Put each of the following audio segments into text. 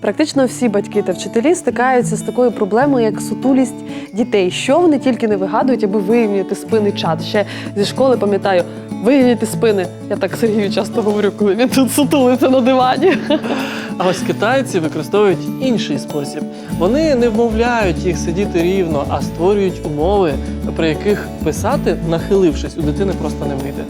Практично всі батьки та вчителі стикаються з такою проблемою, як сутулість дітей. Що вони тільки не вигадують, аби вирівняти спини чат. Ще зі школи пам'ятаю, вирівняти спини. Я так Сергію часто говорю, коли він тут сутулиться на дивані. А ось китайці використовують інший спосіб. Вони не вмовляють їх сидіти рівно, а створюють умови, при яких писати, нахилившись, у дитини просто не вийде.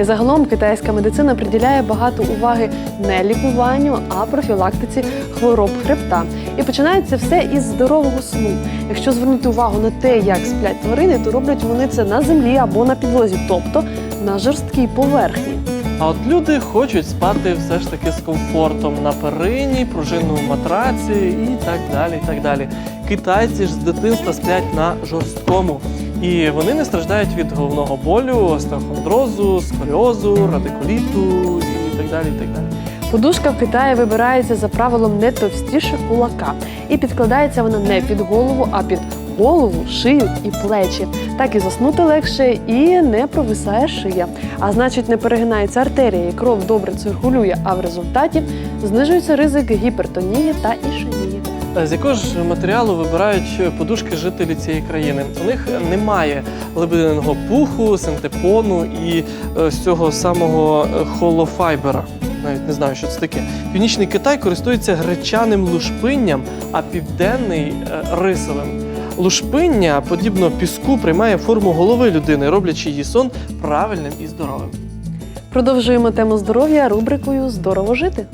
І загалом китайська медицина приділяє багато уваги не лікуванню, а профілактиці хвороб хребта. І починається все із здорового сну. Якщо звернути увагу на те, як сплять тварини, то роблять вони це на землі або на підлозі, тобто на жорсткій поверхні. А от люди хочуть спати все ж таки з комфортом на перині, пружинному матраці і так далі. і так далі. Китайці ж з дитинства сплять на жорсткому. І вони не страждають від головного болю, остеохондрозу, сколіозу, радикуліту і так далі. і так далі. Подушка в Китаї вибирається за правилом не товстіше кулака, і підкладається вона не під голову, а під голову, шию і плечі. Так і заснути легше, і не провисає шия. А значить, не перегинається артерія, і кров добре циркулює, а в результаті знижується ризик гіпертонії та ішемії. З якого ж матеріалу вибирають подушки жителі цієї країни? У них немає лебединого пуху, синтепону і е, з цього самого е, холофайбера. Навіть не знаю, що це таке. Північний Китай користується гречаним лушпинням, а південний е, рисовим. Лушпиння, подібно піску, приймає форму голови людини, роблячи її сон правильним і здоровим. Продовжуємо тему здоров'я рубрикою Здорово жити.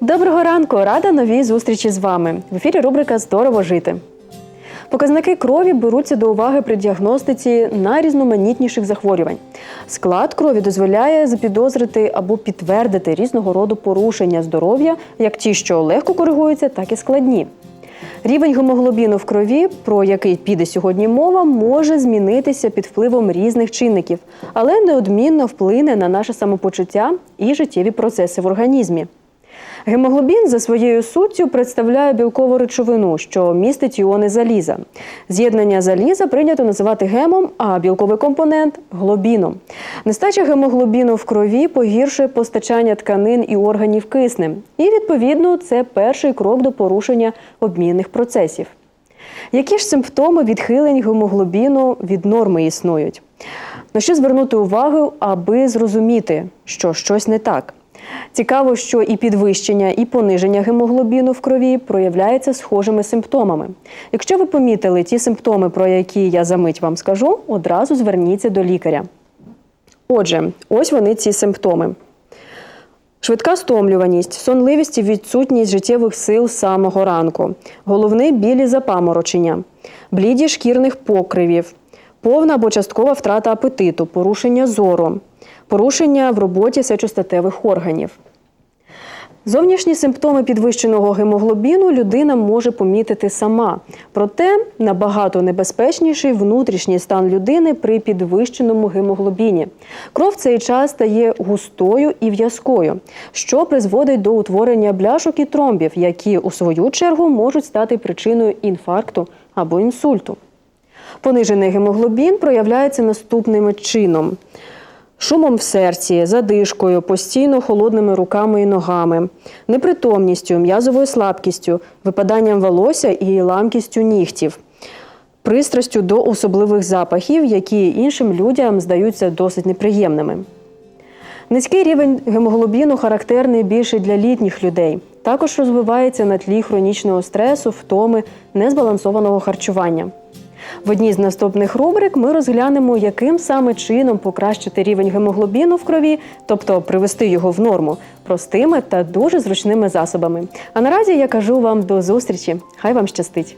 Доброго ранку! Рада новій зустрічі з вами. В ефірі рубрика Здорово жити. Показники крові беруться до уваги при діагностиці найрізноманітніших захворювань. Склад крові дозволяє запідозрити або підтвердити різного роду порушення здоров'я, як ті, що легко коригуються, так і складні. Рівень гемоглобіну в крові, про який піде сьогодні мова, може змінитися під впливом різних чинників, але неодмінно вплине на наше самопочуття і життєві процеси в організмі. Гемоглобін за своєю суттю представляє білкову речовину, що містить іони заліза. З'єднання заліза прийнято називати гемом, а білковий компонент глобіном. Нестача гемоглобіну в крові погіршує постачання тканин і органів киснем. І, відповідно, це перший крок до порушення обмінних процесів. Які ж симптоми відхилень гемоглобіну від норми існують? На що звернути увагу, аби зрозуміти, що щось не так? Цікаво, що і підвищення, і пониження гемоглобіну в крові проявляються схожими симптомами. Якщо ви помітили ті симптоми, про які я за мить вам скажу, одразу зверніться до лікаря. Отже, ось вони ці симптоми. Швидка стомлюваність, сонливість і відсутність життєвих сил самого ранку, головний біль і запаморочення, бліді шкірних покривів, повна або часткова втрата апетиту, порушення зору, порушення в роботі сечостатевих органів. Зовнішні симптоми підвищеного гемоглобіну людина може помітити сама. Проте набагато небезпечніший внутрішній стан людини при підвищеному гемоглобіні. Кров в цей час стає густою і в'язкою, що призводить до утворення бляшок і тромбів, які у свою чергу можуть стати причиною інфаркту або інсульту. Понижений гемоглобін проявляється наступним чином: шумом в серці, задишкою, постійно холодними руками і ногами, непритомністю, м'язовою слабкістю, випаданням волосся і ламкістю нігтів, пристрастю до особливих запахів, які іншим людям здаються досить неприємними. Низький рівень гемоглобіну характерний більше для літніх людей. Також розвивається на тлі хронічного стресу, втоми, незбалансованого харчування. В одній з наступних рубрик ми розглянемо, яким саме чином покращити рівень гемоглобіну в крові, тобто привести його в норму, простими та дуже зручними засобами. А наразі я кажу вам до зустрічі. Хай вам щастить!